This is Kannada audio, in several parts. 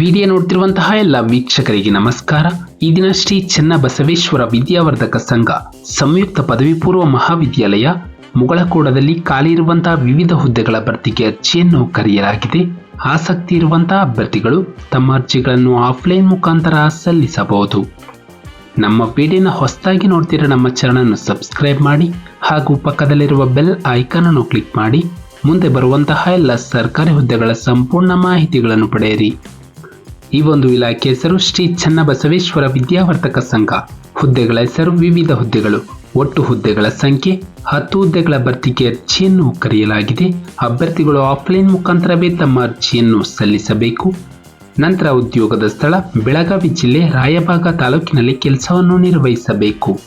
ವಿಡಿಯೋ ನೋಡ್ತಿರುವಂತಹ ಎಲ್ಲ ವೀಕ್ಷಕರಿಗೆ ನಮಸ್ಕಾರ. ಈ ದಿನ ಶ್ರೀ ಚೆನ್ನಬಸವೇಶ್ವರ ವಿದ್ಯಾವರ್ಧಕ ಸಂಘ, ಸಂಯುಕ್ತ ಪದವಿ ಪೂರ್ವ ಮಹಾವಿದ್ಯಾಲಯ, ಮುಗಳಕೋಡದಲ್ಲಿ ಖಾಲಿ ಇರುವಂತಹ ವಿವಿಧ ಹುದ್ದೆಗಳ ಭರ್ತಿಗೆ ಅರ್ಜಿಯನ್ನು ಕರೆಯಲಾಗಿದೆ. ಆಸಕ್ತಿ ಇರುವಂತಹ ಅಭ್ಯರ್ಥಿಗಳು ತಮ್ಮ ಅರ್ಜಿಗಳನ್ನು ಆಫ್ಲೈನ್ ಮುಖಾಂತರ ಸಲ್ಲಿಸಬಹುದು. ನಮ್ಮ ವಿಡಿಯೋನ ಹೊಸದಾಗಿ ನೋಡ್ತಿರೋ ನಮ್ಮ ಚಾನಲನ್ನು ಸಬ್ಸ್ಕ್ರೈಬ್ ಮಾಡಿ ಹಾಗೂ ಪಕ್ಕದಲ್ಲಿರುವ ಬೆಲ್ ಐಕಾನ್ ಅನ್ನು ಕ್ಲಿಕ್ ಮಾಡಿ. ಮುಂದೆ ಬರುವಂತಹ ಎಲ್ಲ ಸರ್ಕಾರಿ ಹುದ್ದೆಗಳ ಸಂಪೂರ್ಣ ಮಾಹಿತಿಗಳನ್ನು ಪಡೆಯಿರಿ. ಈ ಒಂದು ಇಲಾಖೆ ಹೆಸರು ಶ್ರೀ ಚನ್ನಬಸವೇಶ್ವರ ವಿದ್ಯಾವರ್ಧಕ ಸಂಘ. ಹುದ್ದೆಗಳ ಹೆಸರು ವಿವಿಧ ಹುದ್ದೆಗಳು. ಒಟ್ಟು ಹುದ್ದೆಗಳ ಸಂಖ್ಯೆ ಹತ್ತು ಹುದ್ದೆಗಳ ಭರ್ತಿಗೆ ಅರ್ಜಿಯನ್ನು ಕರೆಯಲಾಗಿದೆ. ಅಭ್ಯರ್ಥಿಗಳು ಆಫ್ಲೈನ್ ಮುಖಾಂತರವೇ ತಮ್ಮ ಅರ್ಜಿಯನ್ನು ಸಲ್ಲಿಸಬೇಕು. ನಂತರ ಉದ್ಯೋಗದ ಸ್ಥಳ, ಬೆಳಗಾವಿ ಜಿಲ್ಲೆ, ರಾಯಭಾಗ ತಾಲೂಕಿನಲ್ಲಿ ಕೆಲಸವನ್ನು ನಿರ್ವಹಿಸಬೇಕು.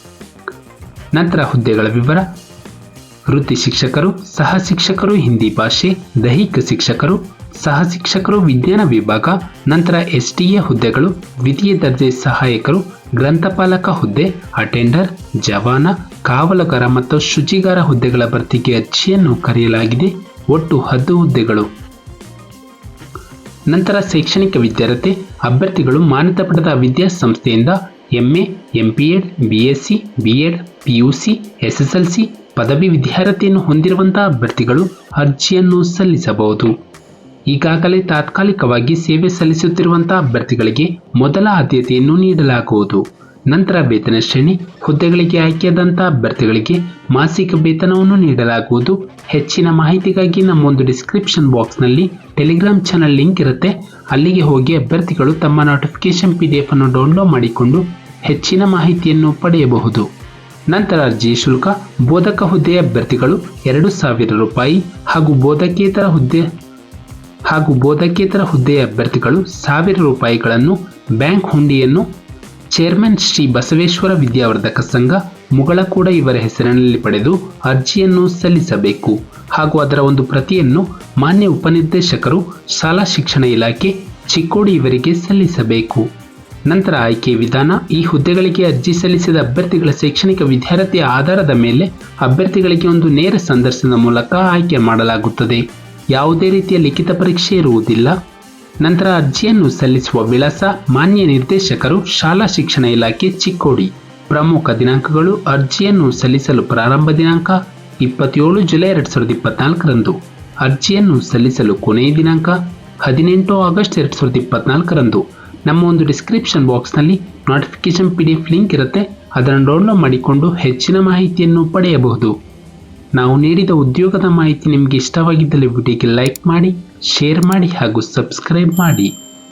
ನಂತರ ಹುದ್ದೆಗಳ ವಿವರ ವೃತ್ತಿ ಶಿಕ್ಷಕರು, ಸಹ ಶಿಕ್ಷಕರು ಹಿಂದಿ ಭಾಷೆ, ದೈಹಿಕ ಶಿಕ್ಷಕರು, ಸಹ ಶಿಕ್ಷಕರು ವಿಜ್ಞಾನ ವಿಭಾಗ, ನಂತರ ಎಸ್ಟಿಎ ಹುದ್ದೆಗಳು, ದ್ವಿತೀಯ ದರ್ಜೆ ಸಹಾಯಕರು, ಗ್ರಂಥಪಾಲಕ ಹುದ್ದೆ, ಅಟೆಂಡರ್, ಜವಾನ, ಕಾವಲುಗಾರ ಮತ್ತು ಶುಚಿಗಾರ ಹುದ್ದೆಗಳ ಭರ್ತಿಗೆ ಅರ್ಜಿಯನ್ನು ಕರೆಯಲಾಗಿದೆ. ಒಟ್ಟು ಹದ್ದು ಹುದ್ದೆಗಳು. ನಂತರ ಶೈಕ್ಷಣಿಕ ವಿದ್ಯಾರ್ಥಿ ಅಭ್ಯರ್ಥಿಗಳು ಮಾನ್ಯತೆ ಪಡೆದ ವಿದ್ಯಾಸಂಸ್ಥೆಯಿಂದ MA MPEd BSc BEd PUC SSLC ಪದವಿ ವಿದ್ಯಾರ್ಹತೆಯನ್ನು ಹೊಂದಿರುವಂತಹ ಅಭ್ಯರ್ಥಿಗಳು ಅರ್ಜಿಯನ್ನು ಸಲ್ಲಿಸಬಹುದು. ಈಗಾಗಲೇ ತಾತ್ಕಾಲಿಕವಾಗಿ ಸೇವೆ ಸಲ್ಲಿಸುತ್ತಿರುವಂತಹ ಅಭ್ಯರ್ಥಿಗಳಿಗೆ ಮೊದಲ ಆದ್ಯತೆಯನ್ನು ನೀಡಲಾಗುವುದು. ನಂತರ ವೇತನ ಶ್ರೇಣಿ, ಹುದ್ದೆಗಳಿಗೆ ಆಯ್ಕೆಯಾದಂತಹ ಅಭ್ಯರ್ಥಿಗಳಿಗೆ ಮಾಸಿಕ ವೇತನವನ್ನು ನೀಡಲಾಗುವುದು. ಹೆಚ್ಚಿನ ಮಾಹಿತಿಗಾಗಿ ನಮ್ಮೊಂದು ಡಿಸ್ಕ್ರಿಪ್ಷನ್ ಬಾಕ್ಸ್ನಲ್ಲಿ ಟೆಲಿಗ್ರಾಮ್ ಚಾನಲ್ ಲಿಂಕ್ ಇರುತ್ತೆ. ಅಲ್ಲಿಗೆ ಹೋಗಿ ಅಭ್ಯರ್ಥಿಗಳು ತಮ್ಮ ನೋಟಿಫಿಕೇಶನ್ ಪಿ ಡಿ ಎಫ್ ಅನ್ನು ಡೌನ್ಲೋಡ್ ಮಾಡಿಕೊಂಡು ಹೆಚ್ಚಿನ ಮಾಹಿತಿಯನ್ನು ಪಡೆಯಬಹುದು. ನಂತರ ಅರ್ಜಿ ಶುಲ್ಕ ಬೋಧಕ ಹುದ್ದೆಯ ಅಭ್ಯರ್ಥಿಗಳು ಎರಡು ಸಾವಿರ ರೂಪಾಯಿ ಹಾಗೂ ಬೋಧಕೇತರ ಹುದ್ದೆ ಹಾಗೂ ಬೋಧಕೇತರ ಹುದ್ದೆಯ ಅಭ್ಯರ್ಥಿಗಳು ಸಾವಿರ ರೂಪಾಯಿಗಳನ್ನು ಬ್ಯಾಂಕ್ ಹುಂಡಿಯನ್ನು ಚೇರ್ಮನ್ ಶ್ರೀ ಬಸವೇಶ್ವರ ವಿದ್ಯಾವರ್ಧಕ ಸಂಘ ಮುಗಳ ಕೂಡ ಇವರ ಹೆಸರಿನಲ್ಲಿ ಪಡೆದು ಅರ್ಜಿಯನ್ನು ಸಲ್ಲಿಸಬೇಕು ಹಾಗೂ ಅದರ ಒಂದು ಪ್ರತಿಯನ್ನು ಮಾನ್ಯ ಉಪನಿರ್ದೇಶಕರು, ಶಾಲಾ ಶಿಕ್ಷಣ ಇಲಾಖೆ ಚಿಕ್ಕೋಡಿ ಇವರಿಗೆ ಸಲ್ಲಿಸಬೇಕು. ನಂತರ ಆಯ್ಕೆ ವಿಧಾನ, ಈ ಹುದ್ದೆಗಳಿಗೆ ಅರ್ಜಿ ಸಲ್ಲಿಸಿದ ಅಭ್ಯರ್ಥಿಗಳ ಶೈಕ್ಷಣಿಕ ವಿದ್ಯಾರ್ಥಿಯ ಆಧಾರದ ಮೇಲೆ ಅಭ್ಯರ್ಥಿಗಳಿಗೆ ಒಂದು ನೇರ ಸಂದರ್ಶನದ ಮೂಲಕ ಆಯ್ಕೆ ಮಾಡಲಾಗುತ್ತದೆ. ಯಾವುದೇ ರೀತಿಯ ಲಿಖಿತ ಪರೀಕ್ಷೆ ಇರುವುದಿಲ್ಲ. ನಂತರ ಅರ್ಜಿಯನ್ನು ಸಲ್ಲಿಸುವ ವಿಳಾಸ, ಮಾನ್ಯ ನಿರ್ದೇಶಕರು, ಶಾಲಾ ಶಿಕ್ಷಣ ಇಲಾಖೆ, ಚಿಕ್ಕೋಡಿ. ಪ್ರಮುಖ ದಿನಾಂಕಗಳು, ಅರ್ಜಿಯನ್ನು ಸಲ್ಲಿಸಲು ಪ್ರಾರಂಭ ದಿನಾಂಕ, ಇಪ್ಪತ್ತೇಳು ಜುಲೈ ಎರಡು ಸಾವಿರದ ಇಪ್ಪತ್ನಾಲ್ಕರಂದು. ಅರ್ಜಿಯನ್ನು ಸಲ್ಲಿಸಲು ಕೊನೆಯ ದಿನಾಂಕ, ಹದಿನೆಂಟು ಆಗಸ್ಟ್ ಎರಡು ಸಾವಿರದ ಇಪ್ಪತ್ನಾಲ್ಕರಂದು. ನಮ್ಮ ಒಂದು ಡಿಸ್ಕ್ರಿಪ್ಷನ್ ಬಾಕ್ಸ್ನಲ್ಲಿ notification P D F link ಇರುತ್ತೆ. ಅದನ್ನು ಡೌನ್ಲೋಡ್ ಮಾಡಿಕೊಂಡು ಹೆಚ್ಚಿನ ಮಾಹಿತಿಯನ್ನು ಪಡೆಯಬಹುದು. ನಾವು ನೀಡಿದ ಉದ್ಯೋಗದ ಮಾಹಿತಿ ನಿಮಗೆ ಇಷ್ಟವಾಗಿದ್ದಲ್ಲಿ ವಿಡಿಯೋಗೆ ಲೈಕ್ ಮಾಡಿ ಶೇರ್ ಮಾಡಿ ಹಾಗೂ ಸಬ್ಸ್ಕ್ರೈಬ್ ಮಾಡಿ.